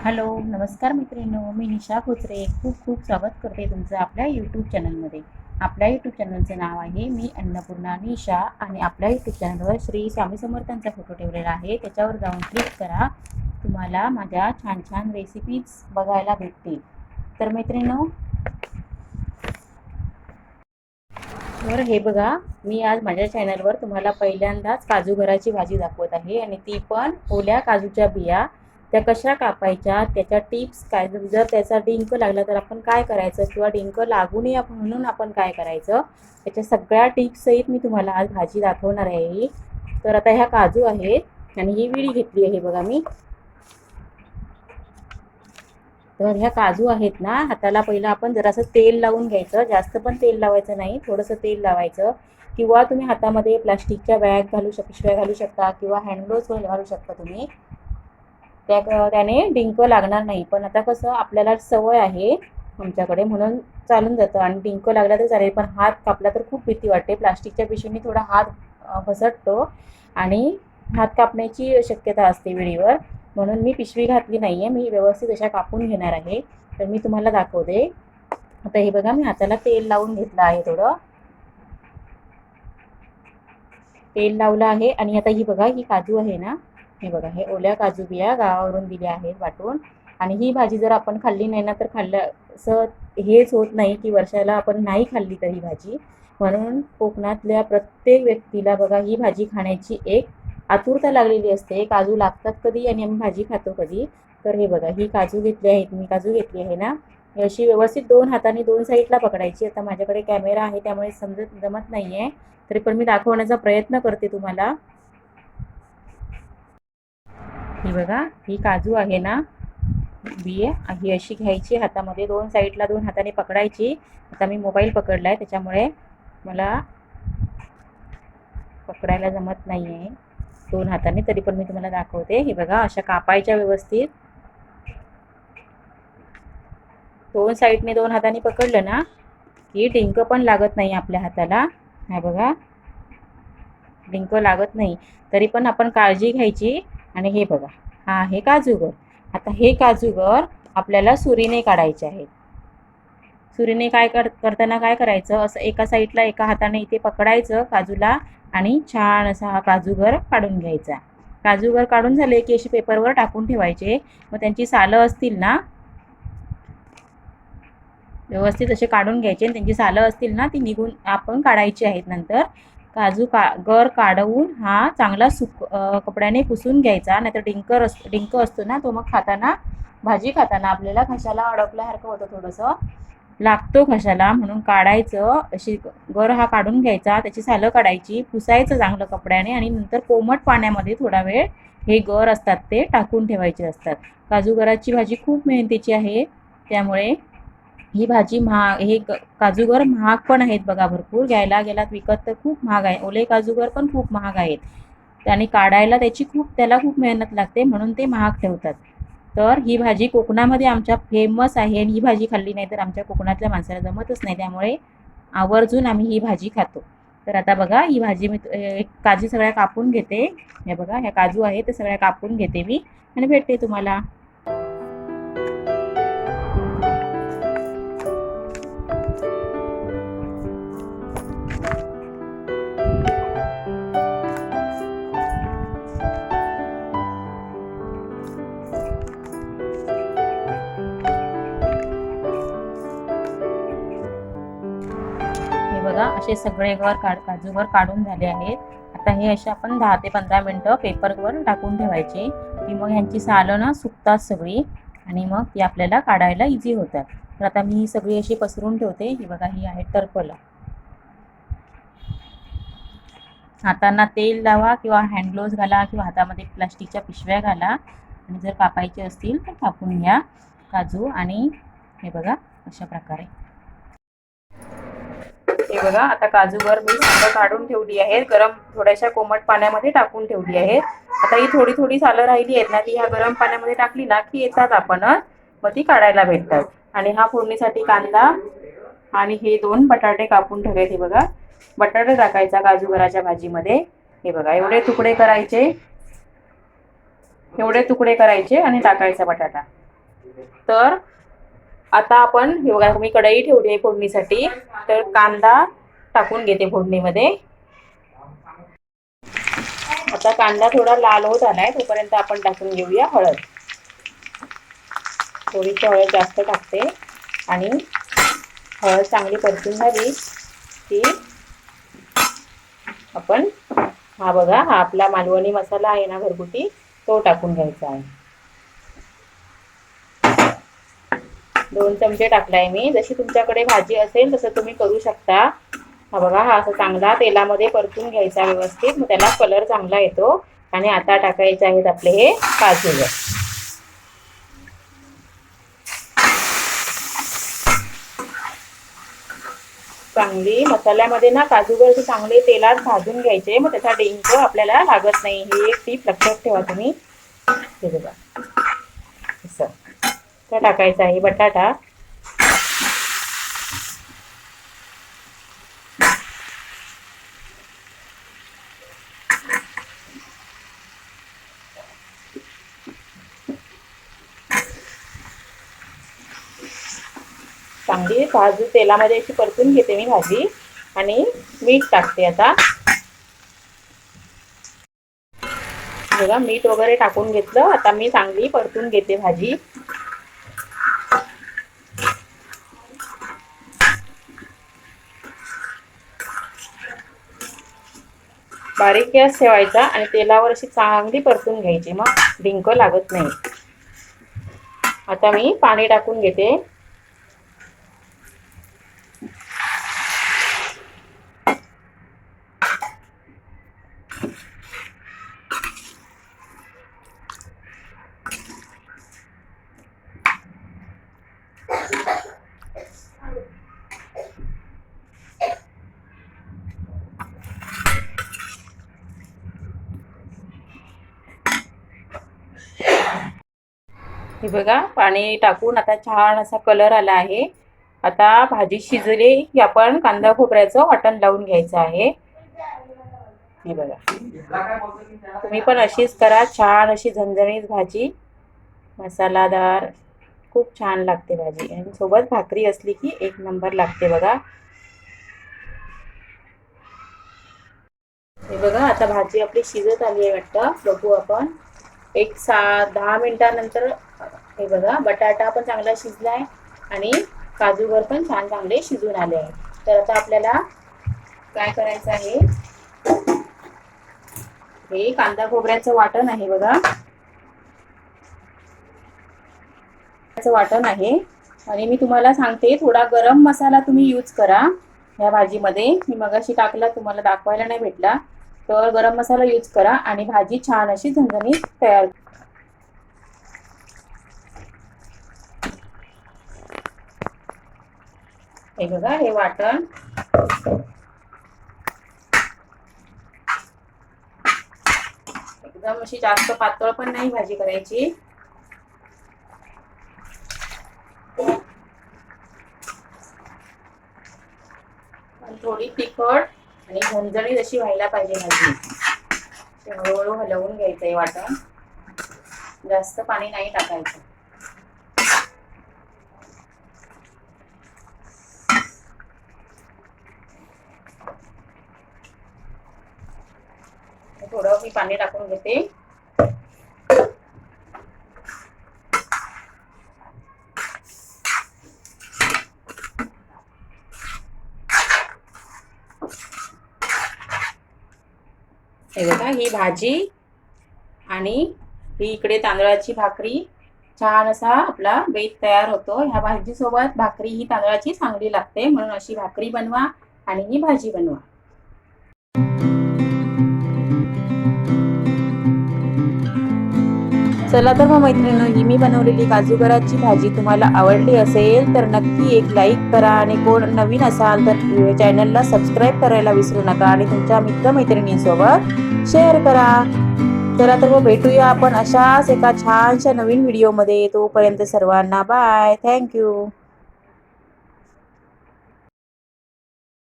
Hello नमस्कार मैत्रिणींनो मी निशा खोचरे खूप खूप स्वागत करते तुमचं आपल्या यूट्यूब चॅनलमध्ये आपल्या यूट्यूब चॅनलचं नाव आहे मी अन्नपूर्णा निशा आणि आपल्या यूट्यूब चॅनलवर श्री स्वामी समर्थांचा फोटो ठेवलेला आहे. त्याच्यावर जाऊन क्लिक करा. तुम्हाला माझ्या छान छान रेसिपीज बघायला भेटतील. तर मैत्रिणो तर हे बघा मी आज माझ्या चॅनलवर तुम्हाला पहिल्यांदाच काजू घराची भाजी दाखवत आहे आणि ती पण ओल्या काजूच्या बिया त्या कशा कापायच्या त्याच्या टिप्स काय? जर त्याचा डिंक लागला तर आपण काय करायचं? किंवा डिंक लागू नये म्हणून आपण काय करायचं? त्याच्या सगळ्या टिप्ससहित मी तुम्हाला आज भाजी दाखवणार आहे. तर आता ह्या काजू आहेत आणि ही विडी घेतली आहे बघा मी. तर ह्या काजू आहेत ना हाताला पहिलं आपण जरासं तेल लावून घ्यायचं. जास्त पण तेल लावायचं नाही थोडंसं तेल लावायचं. किंवा तुम्ही हातामध्ये प्लास्टिकच्या बॅग घालू शक पिशव्या घालू शकता किंवा हँडग्लोव्स घालू शकता तुम्ही. त्या त्याने डिंक लागणार नाही. पण आता कसं आपल्याला सवय आहे आमच्याकडे म्हणून चालून जातं. आणि डिंक लागला तर चालेल पण हात कापला तर खूप भीती वाटते. प्लास्टिकच्या पिशवीने थोडा हात घसटतो आणि हात कापण्याची शक्यता असते वेळेवर. म्हणून मी पिशवी घातली नाही आहे मी व्यवस्थित अशा कापून घेणार आहे. तर मी तुम्हाला दाखवते. आता हे बघा मी हाताला तेल लावून घेतलं आहे थोडं. तेल लावलं आहे आणि आता ही बघा ही काजू आहे ना. हे बघा हे ओल्या काजू बिया गावावरून दिल्या आहेत वाटून. आणि ही भाजी जर आपण खाल्ली नाही ना तर खाल्लं असं हेच होत नाही की वर्षाला आपण नाही खाल्ली तर ही भाजी. म्हणून कोकणातल्या प्रत्येक व्यक्तीला बघा ही भाजी खाण्याची एक आतुरता लागलेली असते. काजू लागतात कधी आणि आम्ही भाजी खातो कधी. तर हे बघा ही काजू घेतली आहेत मी काजू घेतली आहे ना. अशी व्यवस्थित दोन हाताने दोन साईडला पकडायची. आता माझ्याकडे कॅमेरा आहे त्यामुळे समजत जमत नाही आहे तरी पण मी दाखवण्याचा प्रयत्न करते तुम्हाला. ही बघा ही काजू आहे ना. बिये ही अशी घ्यायची हातामध्ये दोन साईडला दोन हाताने पकडायची. आता मी मोबाईल पकडला आहे त्याच्यामुळे मला पकडायला जमत नाही आहे दोन हाताने तरी पण मी तुम्हाला दाखवते. हे बघा अशा कापायच्या व्यवस्थित. दोन साईडने दोन हाताने पकडलं ना की डिंक पण लागत नाही आपल्या हाताला. हा बघा. डिंक लागत नाही. तरी पण आपण काळजी घ्यायची. आणि हे बघा हा आहे काजूगर. आता हे काजूगर आपल्याला सुरीने काढायचे आहेत. सुरीने काय कर करताना काय करायचं? असं एका साईडला एका हाताने इथे पकडायचं काजूला आणि छान असा हा काजूगर काढून घ्यायचा. काजूगर काढून झाले की अशी पेपरवर टाकून ठेवायचे. मग त्यांची सालं असतील ना व्यवस्थित असे काढून घ्यायचे आणि त्यांची सालं असतील ना ती निघून आपण काढायची आहेत नंतर. काजू का गर काढवून हा चांगला सुक कपड्याने पुसून घ्यायचा. नाहीतर डिंकर अस डिंक असतो ना तो मग खाताना भाजी खाताना आपल्याला घशाला अडकल्यासारखं होतं थोडंसं. लागतो घशाला म्हणून काढायचं. अशी गर हा काढून घ्यायचा. त्याची सालं काढायची. पुसायचं चांगलं कपड्याने आणि नंतर कोमट पाण्यामध्ये थोडा वेळ हे गर असतात ते टाकून ठेवायचे असतात. काजू गराची भाजी खूप मेहनतीची आहे. त्यामुळे ही भाजी महाग हे काजूगर महाग पण आहेत बघा भरपूर. घ्यायला गेलात विकत तर खूप महाग आहे. ओले काजूगर पण खूप महाग आहेत. आणि काढायला त्याची खूप त्याला खूप मेहनत लागते म्हणून ते महाग ठेवतात. तर ही भाजी कोकणामध्ये आमच्या फेमस आहे आणि ही भाजी खाल्ली नाही तर आमच्या कोकणातल्या माणसाला जमतच नाही. त्यामुळे आवर्जून आम्ही ही भाजी खातो. तर आता बघा ही भाजी मी काजू सगळ्या कापून घेते. हे बघा ह्या काजू आहे ते सगळ्या कापून घेते मी. आणि भेटते तुम्हाला. बघा असे सगळे घर काढ काजूवर काढून झाले आहेत. आता हे असे आपण दहा ते पंधरा मिनटं पेपरवर टाकून ठेवायचे. की मग ह्यांची सालं ना सुकतात सगळी आणि मग ती आपल्याला काढायला इझी होतात. तर आता मी ही सगळी अशी पसरून ठेवते. ही बघा ही आहे टर्पला. हातांना तेल लावा किंवा हँडग्लोव्ज घाला किंवा हातामध्ये प्लास्टिकच्या पिशव्या घाला. आणि जर कापायचे असतील तर कापून घ्या. काजू आणि हे बघा अशा प्रकारे. हे बघा आता काजूवर मी सालं काढून ठेवली आहे. गरम थोड्याशा कोमट पाण्यामध्ये टाकून ठेवली आहे. आता ही थोडी थोडी सालं राहिली आहेत ना ती ह्या गरम पाण्यामध्ये टाकली ना की येतात आपण मग ती काढायला भेटतात. आणि हा फोडणीसाठी कांदा आणि हे दोन बटाटे कापून ठेवले हे बघा. बटाटे टाकायचा काजूगराच्या भाजीमध्ये. हे बघा एवढे तुकडे करायचे. एवढे तुकडे करायचे आणि टाकायचा बटाटा. तर आता आपण हे बघा मी कढई ठेवली आहे फोडणीसाठी. तर कांदा टाकून घेते फोडणीमध्ये. आता कांदा थोडा लाल होत आलाय तोपर्यंत आपण टाकून घेऊया हळद. थोडीशी हळद जास्त टाकते. आणि हळद चांगली परतून झाली की आपण हा बघा हा आपला मालवणी मसाला आहे ना घरगुती तो टाकून घ्यायचा आहे. दोन चमचे टाकलाय मी. जशी तुमच्याकडे भाजी असेल तसं तुम्ही करू शकता. हा बघा हा असं चांगला तेलामध्ये परतून घ्यायचा व्यवस्थित. मग त्याला कलर चांगला येतो. आणि आता टाकायचे आहेत आपले हे काजू चांगली मसाल्यामध्ये ना काजूगर चांगले तेलात भाजून घ्यायचे मग त्याचा डिंक आपल्याला लागत नाही. हे एक टीप लक्षात ठेवा तुम्ही. हे बघा. असं. तर टाकायचा आहे बटाटा. चांगली भाजी तेलामध्ये अशी परतून घेते मी भाजी आणि मीठ टाकते आता. बघा मीठ वगैरे टाकून घेतलं. आता मी चांगली परतून घेते भाजी. बारीक गॅस ठेवायचा आणि तेलावर अशी चांगली परतून घ्यायची. मग डिंक लागत नाही. आता मी पाणी टाकून घेते. हे बघा पाणी टाकून आता छान असा कलर आला आहे. आता भाजी शिजली की आपण कांदा खोबऱ्याचं वाटण लावून घ्यायचं आहे. हे बघा. तुम्ही पण अशीच करा छान अशी झणझणीत भाजी. मसालादार. खूप छान लागते भाजी. आणि सोबत भाकरी असली की एक नंबर लागते बघा. हे बघा आता भाजी आपली शिजत आली आहे वाटतं. बघू आपण. एक सा दहा मिनिटानंतर हे बघा बटाटा पण चांगला शिजला आहे आणि काजूवर पण छान चांगले शिजून आले आहे. तर आता आपल्याला काय करायचं आहे? हे कांदा खोबऱ्याचं वाटण आहे बघा. वाटण आहे. आणि मी तुम्हाला सांगते थोडा गरम मसाला तुम्ही यूज करा ह्या भाजीमध्ये. मी मगाशी टाकला तुम्हाला दाखवायला नाही भेटला. तर गरम मसाला यूज करा आणि भाजी छान अशी झणझणीत तयार हे बघा हे वाटण. एकदम अशी जास्त पातळ पण नाही भाजी करायची. थोडी तिखट आणि झणझणीत अशी व्हायला पाहिजे भाजी. हळूहळू हलवून घ्यायचं आहे वाटण. जास्त पाणी नाही टाकायचं. थोडं मी पाणी टाकून घेते. हे बघा ही भाजी आणि ही इकडे तांदळाची भाकरी. छान असा आपला बेत तयार होतो. ह्या भाजीसोबत भाकरी ही तांदळाची चांगली लागते. म्हणून अशी भाकरी बनवा आणि ही भाजी बनवा. चला तर मग मैत्रिणी ही मी बनवलेली काजूगराची भाजी तुम्हाला आवडली असेल तर नक्की एक लाईक करा आणि कोण नवीन असाल तर चॅनलला सबस्क्राईब करायला विसरू नका आणि तुमच्या मित्रमैत्रिणींसोबत शेअर करा. चला तर मग भेटूया आपण अशाच एका छानशा नवीन व्हिडिओमध्ये तोपर्यंत सर्वांना बाय थँक्यू